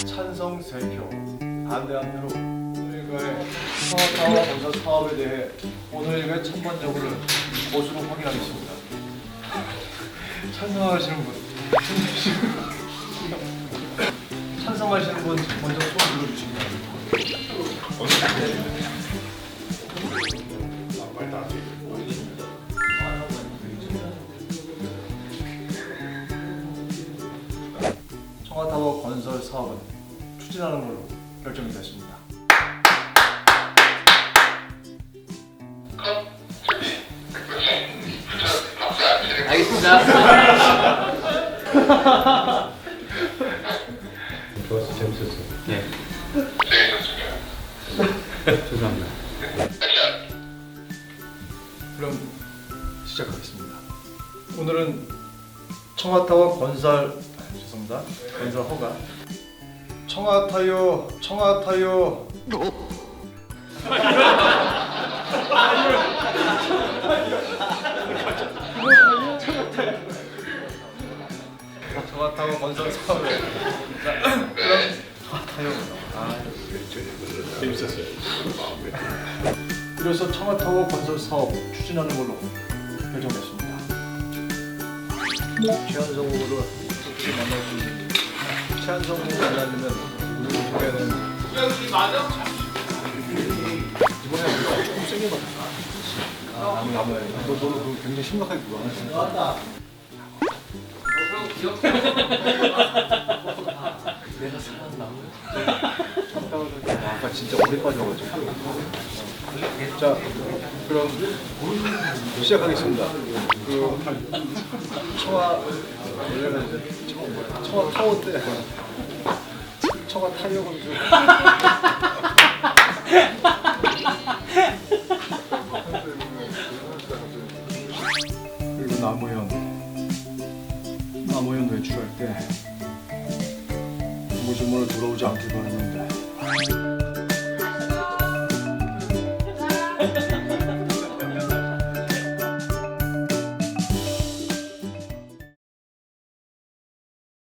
찬성 3표, 반대 한 표로 오늘과의 청와타워 건설 사업에 대해 오늘과 천번적으로 보수로 확인하겠습니다. 찬성하시는 분, 찬성하시는 분 먼저 손 들어주시기 바랍니다. 건설 사업은 추진하는 걸로 결정이 됐습니다. 알겠습니다. 좋았어, 재밌었어. 네. 죄송합니다. 그럼 시작하겠습니다. 오늘은 청와타워 건설 죄송합니다. 건설 허가 청와타요 청와타요 청와타워 건설 사업을 자, 그럼 청와타요 아 재밌었어요. 그래서 청와타워 건설 사업 추진하는 걸로 결정됐습니다. 최한성 후보를 어떻게 만날 수 있는지 최한성 후보 만나려면 우리 중에는 이번에 조금 세게 받았어. 아, 너는 그거 굉장히 심각하게 그거 안 했어. 맞다. 내가 살았나? 아, 아까 진짜 오래 빠져가지고. 자, 그럼 시작하겠습니다. 그 청와 원래는 청- 청와 타워 때 청와 타이어 건조. 그리고 나무현 나무현 외출할 때 무주문을 들어오지 않길 바라는데.